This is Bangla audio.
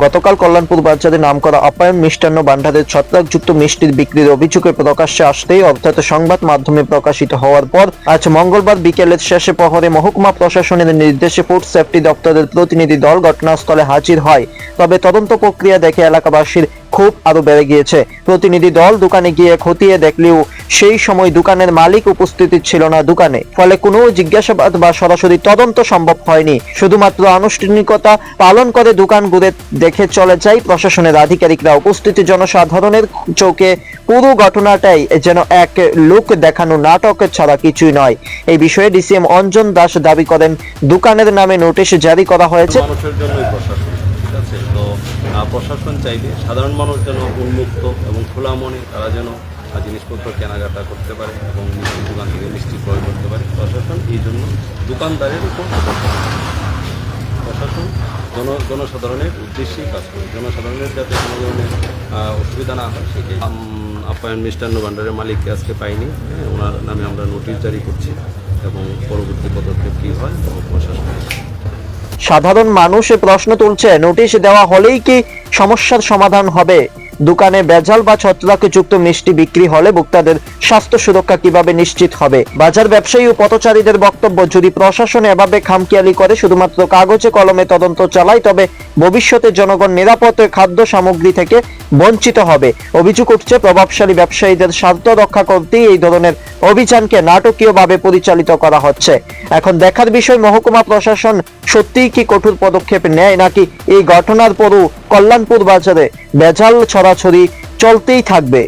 গতকাল কল্যাণপুর বাজারে নামকরা আপ্যায়ন মিষ্টান্ন ভান্ডারের ছত্রাকযুক্ত মিষ্টির বিক্রির অভিযোগে প্রকাশ্যে আসতেই অর্থাৎ সংবাদ মাধ্যমে প্রকাশিত হওয়ার পর আজ মঙ্গলবার বিকেলের শেষে প্রহরে মহকুমা প্রশাসনের নির্দেশে ফুড সেফটি দপ্তরের প্রতিনিধি দল ঘটনাস্থলে হাজির হয়। তবে তদন্ত প্রক্রিয়া দেখে এলাকাবাসীর ক্ষোভ আরও বেড়ে গিয়েছে। প্রতিনিধি দল দোকানে গিয়ে খতিয়ে দেখলেও সেই সময় দোকানের মালিক উপস্থিতি ছিল না দোকানে, ফলে কোনো জিজ্ঞাসাবাদ বা সরাসরি তদন্ত সম্ভব হয়নি। শুধুমাত্র আনুষ্ঠানিকতা পালন করে দোকান ঘুরে দেখে চলে যায় প্রশাসনের আধিকারিকরা। উপস্থিত জনসাধারণের চোখে পুরো ঘটনাটাই যেন এক লোক দেখানো নাটক ছাড়া কিছুই নয়। এই বিষয়ে ডিসিএম অঞ্জন দাস দাবি করেন, দোকানের নামে নোটিশ জারি করা হয়েছে। প্রশাসন প্রশাসন চাইবে সাধারণ মানুষ যেন উন্মুক্ত এবং খোলা মনে তারা যেন জিনিসপত্র কেনাকাটা করতে পারে এবং মিষ্টির দোকান থেকে মিষ্টি ক্রয় করতে পারে। প্রশাসন এই জন্য দোকানদারের উপর প্রশাসন জন জনসাধারণের উদ্দেশ্যেই কাজ করে। জনসাধারণের যাতে কোনো ধরনের অসুবিধা না হয় সেটাই আপ্যায়ন মিষ্টান্ন ভাণ্ডারের মালিককে আজকে পাইনি হ্যাঁ, ওনার নামে আমরা নোটিশ জারি করছি এবং পরবর্তী পদক্ষেপ কী হয় প্রশাসন। সাধারণ মানুষ প্রশ্ন তুলছে নোটিশ দেওয়া হলেই কি সমস্যার সমাধান হবে? দোকানে বেজাল বা ছত্রাকে যুক্ত মিষ্টি বিক্রি হলে ভোক্তাদের স্বাস্থ্য সুরক্ষা কীভাবে নিশ্চিত হবে? বাজার ব্যবসায়ী ও পথচারীদের বক্তব্য, যদি প্রশাসন এভাবে খামখেয়ালি করে, শুধুমাত্র কাগজে কলমে তদন্ত চালায়, তবে ভবিষ্যতে জনগণ নিরাপদে খাদ্য সামগ্রী থেকে বঞ্চিত হবে। অভিযোগ উঠছে, প্রভাবশালী ব্যবসায়ীদের স্বার্থ রক্ষা করতেই এই ধরনের অভিযানকে নাটকীয়ভাবে পরিচালিত করা হচ্ছে। এখন দেখার বিষয়, মহকুমা প্রশাসন সত্যিই কি কঠোর পদক্ষেপ নেয় নাকি এই ঘটনার পরও কল্যাণপুর বাজারে বেজাল ছড়াছড়ি চলতেই থাকবে?